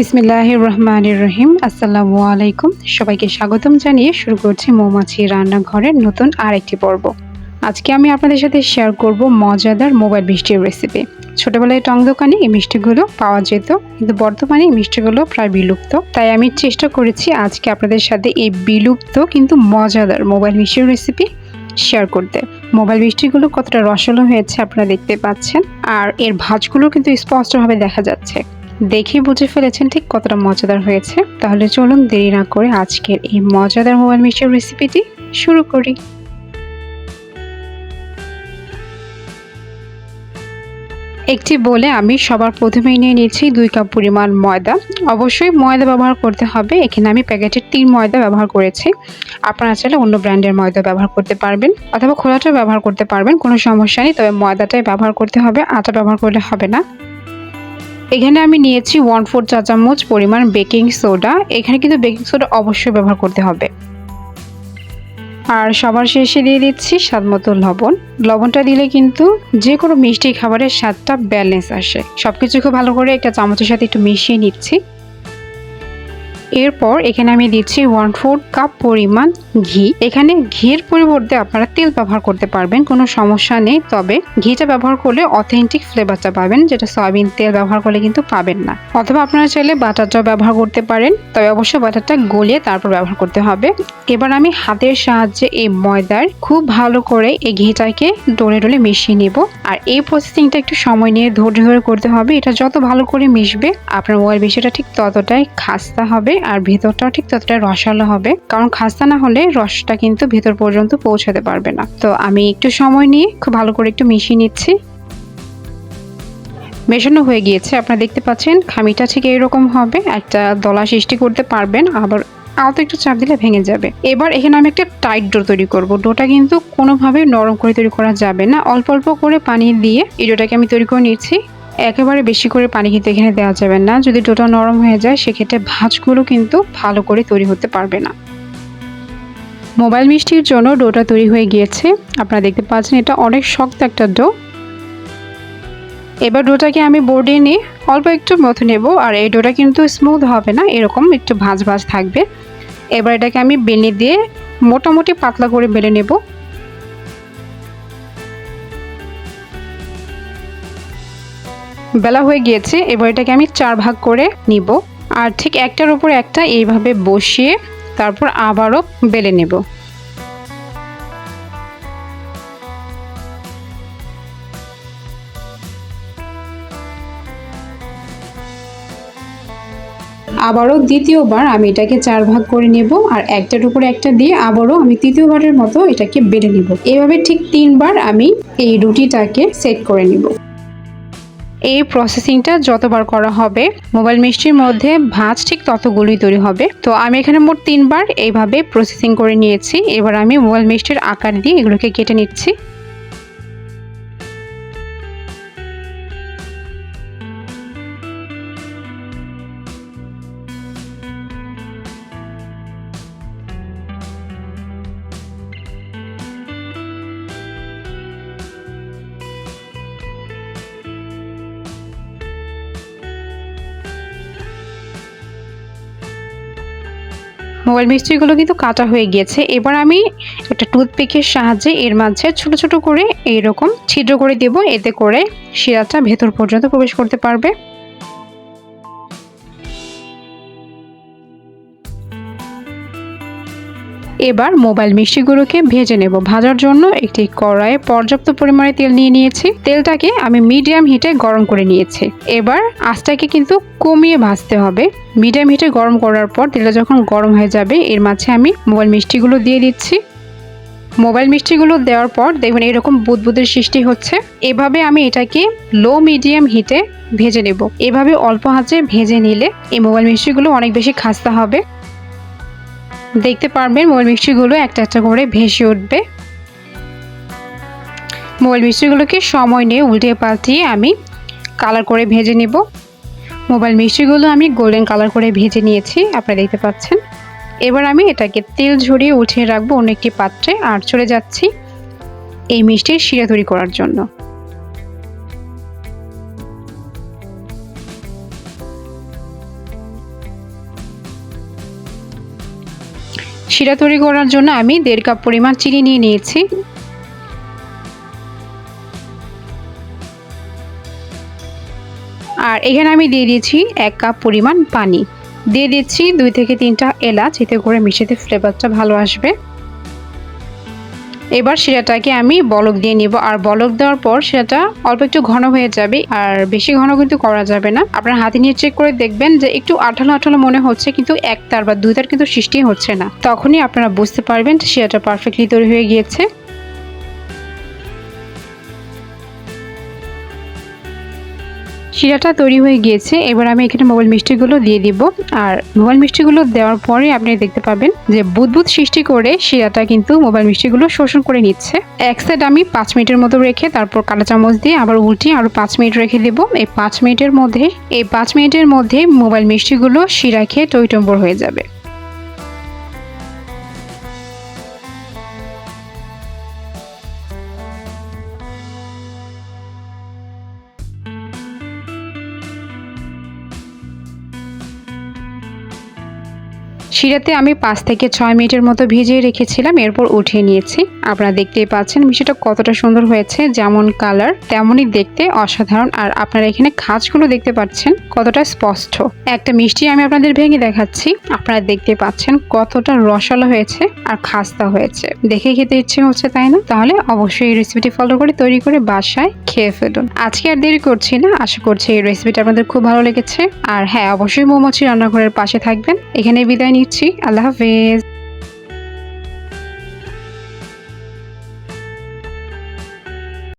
বিসমিল্লাহ রহমানির রহিম আসসালামু আলাইকুম সবাইকে স্বাগতম জানিয়ে শুরু করছি মৌমাছি রান্নাঘরের নতুন আরেকটি পর্ব। আজকে আমি আপনাদের সাথে শেয়ার করব মজাদার মোবাইল মিষ্টির রেসিপি ছোটবেলায় টং দোকানে এই মিষ্টিগুলো পাওয়া যেত, কিন্তু বর্তমানে এই মিষ্টিগুলো প্রায় বিলুপ্ত। তাই আমি চেষ্টা করেছি আজকে আপনাদের সাথে এই বিলুপ্ত কিন্তু মজাদার মোবাইল মিষ্টির রেসিপি শেয়ার করতে। মোবাইল মিষ্টিগুলো কতটা রসালো হয়েছে আপনারা দেখতে পাচ্ছেন, আর এর ভাঁজগুলো কিন্তু স্পষ্টভাবে দেখা যাচ্ছে। দেখে বুঝে ফেলেছেন ঠিক কতটা মজাদার হয়েছে। তাহলে চলুন দেরি না করে আজকের এই মজাদার মোবাইল মিষ্টির রেসিপিটি শুরু করি। একটি বলে আমি সবার প্রথমেই নিয়ে নিয়েছি দুই কাপ পরিমাণ ময়দা। অবশ্যই ময়দা ব্যবহার করতে হবে। এখানে আমি প্যাকেটের তিন ময়দা ব্যবহার করেছি। আপনারা চাইলে অন্য ব্র্যান্ডের ময়দা ব্যবহার করতে পারবেন অথবা খোলাটাও ব্যবহার করতে পারবেন। কোনো সমস্যা নেই, তবে ময়দাটাই ব্যবহার করতে হবে, আটা ব্যবহার করলে হবে না। এখানে আমি নিয়েছি ওয়ান ফোর চা চামচ পরিমাণ বেকিং সোডা এখানে কিন্তু বেকিং সোডা অবশ্যই ব্যবহার করতে হবে। আর সবার শেষে দিয়ে দিচ্ছি স্বাদ মতো লবণ। লবণটা দিলে কিন্তু যে কোনো মিষ্টি খাবারের স্বাদটা ব্যালেন্স আসে। সব কিছু খুব ভালো করে একটা চামচের সাথে একটু মিশিয়ে নিচ্ছি। এরপর এখানে আমি দিচ্ছি ওয়ান ফোর কাপ পরিমাণ ঘি। এখানে ঘির পরিবর্তে আপনারা তেল ব্যবহার করতে পারবেন, কোনো সমস্যা নেই। তবে ঘিটা ব্যবহার করলে অথেন্টিক ফ্লেভারটা পাবেন, যেটা সয়াবিন তেল ব্যবহার করলে কিন্তু পাবেন না। অথবা আপনারা চাইলে বাটারটাও ব্যবহার করতে পারেন, তবে অবশ্যই বাটারটা গলিয়ে তারপর ব্যবহার করতে হবে। এবার আমি হাতের সাহায্যে এই ময়দার খুব ভালো করে এই ঘিটাকে ডলে ডলে মিশিয়ে নিব। আর এই প্রসেসিংটা একটু সময় নিয়ে ধৈর্য ধরে করতে হবে, এটা যত ভালো করে মিশবে, আপনার মোবাইল বিষয়টা ঠিক ততটাই খাস্তা হবে। আর ভেতরটাও ঠিক ততটাই রসালো হবে। কারণ খাস্তা না হলে রসটা কিন্তু ভেতর পর্যন্ত পৌঁছাতে পারবে না। তো আমি একটু সময় নিয়ে খুব ভালো করে একটু মিশিয়ে নিচ্ছি। মেশানো হয়ে গিয়েছে। আপনারা দেখতে পাচ্ছেন, খামিটা ঠিক এরকম হবে। একটা দলা সৃষ্টি করতে পারবেন, আবার আলতো একটু চাপ দিলে ভেঙে যাবে। এবার এখানে আমি একটা টাইট ডো তৈরি করব। ডোটা কিন্তু কোনোভাবেই নরম করে তৈরি করা যাবে না। অল্প অল্প করে পানি দিয়ে এই ডোটাকে আমি তৈরি করে নিচ্ছি। একেবারে বেশি করে পানি কিন্তু এখানে দেওয়া যাবে না। যদি ডোটা নরম হয়ে যায়, সেক্ষেত্রে ভাঁজগুলো কিন্তু ভালো করে তৈরি হতে পারবে না। মোবাইল মিষ্টির জন্য ডোটা তৈরি হয়ে গিয়েছে। আপনারা দেখতে পাচ্ছেন এটা অনেক শক্ত একটা ডো। এবার ডোটাকে আমি বোর্ডে নিয়ে অল্প একটু মতো নেব, আর এই ডোটা কিন্তু স্মুথ হবে না, এরকম একটু ভাঁজ ভাঁজ থাকবে। এবার এটাকে আমি বেলে দিয়ে মোটামুটি পাতলা করে বেলে নেব। বেলা হয়ে গিয়েছে, এবার এটাকে আমি চার ভাগ করে নিব। আর ঠিক একটার উপর একটা এইভাবে বসিয়ে তারপর আবারও বেলে নেব। আবারও দ্বিতীয়বার আমি এটাকে চার ভাগ করে নেব আর একটার উপরে একটা দিয়ে আবারও আমি তৃতীয়বারের মতো এটাকে বেড়ে নেব। এভাবে ঠিক তিনবার আমি এই রুটিটাকে সেট করে নিব। এই প্রসেসিংটা যতবার করা হবে মোবাইল মিষ্টির মধ্যে ভাঁজ ঠিক ততগুলোই তৈরি হবে। তো আমি এখানে মোট তিনবার এইভাবে প্রসেসিং করে নিয়েছি। এবার আমি মোবাইল মিষ্টির আকার দিয়ে এগুলোকে কেটে নিচ্ছি। মোবাইল মিষ্টিগুলো কিন্তু কাটা হয়ে গিয়েছে। এবার আমি একটা টুথপিকের সাহায্যে এর মাঝে ছোট ছোট করে এইরকম ছিদ্র করে দেব। এতে করে শিরাটা ভেতর পর্যন্ত প্রবেশ করতে পারবে। এবার মোবাইল মিষ্টিগুলোকে ভেজে নেব। ভাজার জন্য একটি কড়াইয়ে পর্যাপ্ত পরিমাণে তেল নিয়ে নিয়েছি। তেলটাকে আমি মিডিয়াম হিটে গরম করে নিয়েছি। এবার আঁচটাকে কিন্তু কমিয়ে ভাজতে হবে। মিডিয়াম হিটে গরম করার পর তেলটা যখন গরম হয়ে যাবে, এর মাঝে আমি মোবাইল মিষ্টিগুলো দিয়ে দিচ্ছি। মোবাইল মিষ্টিগুলো দেওয়ার পর দেখবেন এরকম বুদবুদের সৃষ্টি হচ্ছে। এভাবে আমি এটাকে লো মিডিয়াম হিটে ভেজে নেব। এভাবে অল্প হাতে ভেজে নিলে এই মোবাইল মিষ্টিগুলো অনেক বেশি খাস্তা হবে। দেখতে পারবেন মোবাইল মিষ্টিগুলো একটা একটা করে ভেসে উঠবে। মোবাইল মিষ্টিগুলোকে সময় নিয়ে উল্টে পাল্টিয়ে আমি কালার করে ভেজে নেব। মোবাইল মিষ্টিগুলো আমি গোল্ডেন কালার করে ভেজে নিয়েছি, আপনারা দেখতে পাচ্ছেন। এবার আমি এটাকে তেল ঝরিয়ে উঠিয়ে রাখব অন্য একটি পাত্রে আর চলে যাচ্ছি এই মিষ্টির শিরা তৈরি করার জন্য। শিরা তৈরি করার জন্য আমি দেড় কাপ পরিমাণ চিনি নিয়ে নিয়েছি। আর এখানে আমি দিয়ে দিয়েছি এক কাপ পরিমাণ পানি। দিয়ে দিচ্ছি দুই থেকে তিনটা এলাচ, এতে করে মিশেতে ফ্লেভারটা ভালো আসবে। এবার শিরাটাকে আমি বলক দিয়ে নিব। আর বলক দেওয়ার পর সেটা অল্প একটু ঘন হয়ে যাবে। আর বেশি ঘন কিন্তু করা যাবে না। আপনার হাতে নিয়ে চেক করে দেখবেন যে একটু আঠালো আঠালো মনে হচ্ছে, কিন্তু এক তার বা দুই তার কিন্তু সৃষ্টি হচ্ছে না। তখনই আপনারা বুঝতে পারবেন শিরাটা পারফেক্টলি তৈরি হয়ে গিয়েছে। শিরাটা তৈরি হয়ে গিয়েছে। এবার আমি এখানে মোবাইল মিষ্টিগুলো দিয়ে দিব। আর মোবাইল মিষ্টিগুলো দেওয়ার পরে আপনি দেখতে পাবেন যে বুদবুদ সৃষ্টি করে শিরাটা কিন্তু মোবাইল মিষ্টিগুলো শোষণ করে নিচ্ছে। এক সাইড আমি পাঁচ মিনিটের মতো রেখে, তারপর কালো চামচ দিয়ে আবার উল্টি আরও পাঁচ মিনিট রেখে দেবো। এই পাঁচ মিনিটের মধ্যে, এই পাঁচ মিনিটের মধ্যে মোবাইল মিষ্টিগুলো শিরা খেয়ে টইটম্বর হয়ে যাবে। শিরাতে আমি পাঁচ থেকে ছয় মিনিটের মতো ভিজিয়ে রেখেছিলাম, এরপর উঠিয়ে নিয়েছি। আপনারা দেখতেই পাচ্ছেন মিষ্টিটা কতটা সুন্দর হয়েছে, যেমন কালার, তেমনই দেখতে অসাধারণ। আর আপনারা এখানে খাঁজগুলো দেখতে পাচ্ছেন কতটা স্পষ্ট। একটা মিষ্টি আমি আপনাদের ভেঙে দেখাচ্ছি। আপনারা দেখতে পাচ্ছেন কতটা রসালো হয়েছে আর খাস্তা হয়েছে। দেখে খেতে ইচ্ছে হচ্ছে, তাই না? তাহলে অবশ্যই এই রেসিপিটি ফলো করে, তৈরি করে বাসায় খেয়ে ফেলুন। আজকে আর দেরি করছি না, আশা করছি এই রেসিপিটা আপনাদের খুব ভালো লেগেছে। আর হ্যাঁ অবশ্যই মোমোচি রান্নাঘরের পাশে থাকবেন। এখানে বিদায় নিচ্ছি আল্লাহ হাফেজ।